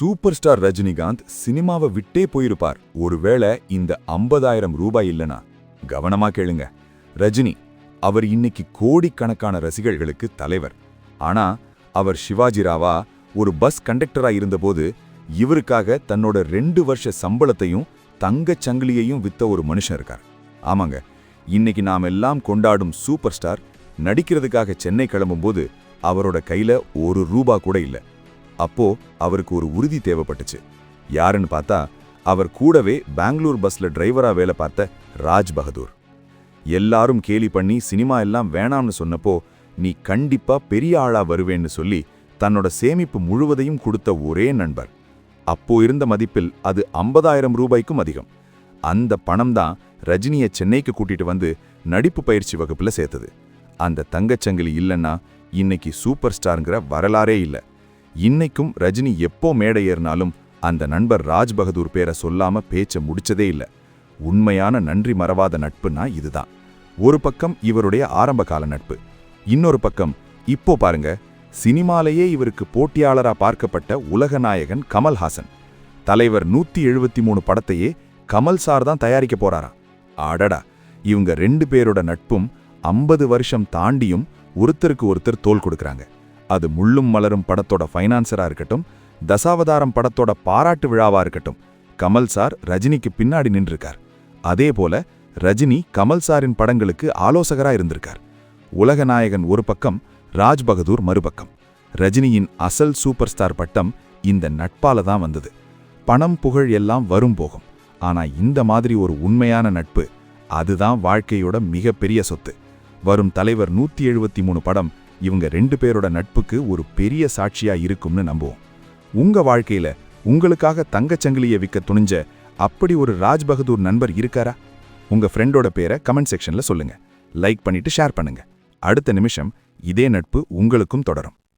Super star Rajinikanth சினிமாவை விட்டே போயிருப்பார். ஒருவேளை இந்த ஐம்பதாயிரம் ரூபாய் இல்லனா கவனமா கேளுங்க. ரஜினி அவர் இன்னைக்கு கோடிக்கணக்கான ரசிகர்களுக்கு தலைவர். ஆனா அவர் சிவாஜி ராவா ஒரு பஸ் கண்டக்டரா இருந்தபோது இவருக்காக தன்னோட ரெண்டு வருஷ சம்பளத்தையும் தங்கச் சங்கிலியையும் வித்த ஒரு மனுஷன் இருக்கார். ஆமாங்க இன்னைக்கு நாம் எல்லாம் கொண்டாடும் சூப்பர் ஸ்டார் நடிக்கிறதுக்காக சென்னை கிளம்பும்போது அவரோட கையில ஒரு ரூபா கூட இல்லை. அப்போ அவருக்கு ஒரு உறுதி தேவைப்பட்டுச்சு. யாருன்னு பார்த்தா அவர் கூடவே பெங்களூர் பஸ்ல டிரைவரா வேலை பார்த்த ராஜ் பகதூர். எல்லாரும் கேலி பண்ணி சினிமா எல்லாம் வேணாம்னு சொன்னப்போ நீ கண்டிப்பா பெரிய ஆளா வருவேன்னு சொல்லி தன்னோட சேமிப்பு முழுவதையும் கொடுத்த ஒரே நண்பர். அப்போ இருந்த மதிப்பில் அது ஐம்பதாயிரம் ரூபாய்க்கும் அதிகம். அந்த பணம் தான் ரஜினியை சென்னைக்கு கூட்டிட்டு வந்து நடிப்பு பயிற்சி வகுப்புல சேர்த்தது. அந்த தங்கச்சங்கிலி இல்லைன்னா இன்னைக்கு சூப்பர் ஸ்டாருங்கிற வரலாறே இல்லை. இன்னைக்கும் ரஜினி எப்போ மேடை ஏறினாலும் அந்த நண்பர் ராஜ் பகதூர் பேரை சொல்லாம பேச்ச முடிச்சதே இல்ல. உண்மையான நன்றி மறவாத நட்புனா இதுதான். ஒரு பக்கம் இவருடைய ஆரம்ப கால நட்பு இன்னொரு பக்கம் இப்போ பாருங்க சினிமாலேயே இவருக்கு போட்டியாளரா பார்க்கப்பட்ட உலகநாயகன் கமல்ஹாசன். தலைவர் நூத்தி எழுபத்தி மூணு படத்தையே கமல் சார் தான் தயாரிக்க போறாரா ஆடடா இவங்க ரெண்டு பேரோட நட்பும் ஐம்பது வருஷம் தாண்டியும் ஒருத்தருக்கு ஒருத்தர் தோல் கொடுக்கறாங்க. அது முள்ளும் மலரும் படத்தோட ஃபைனான்சரா இருக்கட்டும் தசாவதாரம் படத்தோட பாராட்டு விழாவா இருக்கட்டும் கமல் சார் ரஜினிக்கு பின்னாடி நின்றிருக்கார். அதே போல ரஜினி கமல் சாரின் படங்களுக்கு ஆலோசகரா இருந்திருக்கார். உலகநாயகன் ஒரு பக்கம் ராஜ் பகதூர் மறுபக்கம். ரஜினியின் அசல் சூப்பர் ஸ்டார் பட்டம் இந்த நட்பால தான் வந்தது. பணம் புகழ் எல்லாம் வரும் போகும். ஆனா இந்த மாதிரி ஒரு உண்மையான நட்பு அதுதான் வாழ்க்கையோட மிகப்பெரிய சொத்து. வரும் தலைவர் நூத்தி எழுபத்தி மூணு படம் இவங்க ரெண்டு பேரோட நட்புக்கு ஒரு பெரிய சாட்சியா இருக்கும்னு நம்புவோம். உங்க வாழ்க்கையில உங்களுக்காக தங்கச்சங்கிலியை விற்க துணிஞ்ச அப்படி ஒரு ராஜ் பகதூர் நண்பர் இருக்காரா? உங்க ஃப்ரெண்டோட பேரை கமெண்ட் செக்ஷன்ல சொல்லுங்க. லைக் பண்ணிட்டு ஷேர் பண்ணுங்க. அடுத்த நிமிஷம் இதே நட்பு உங்களுக்கும் தொடரும்.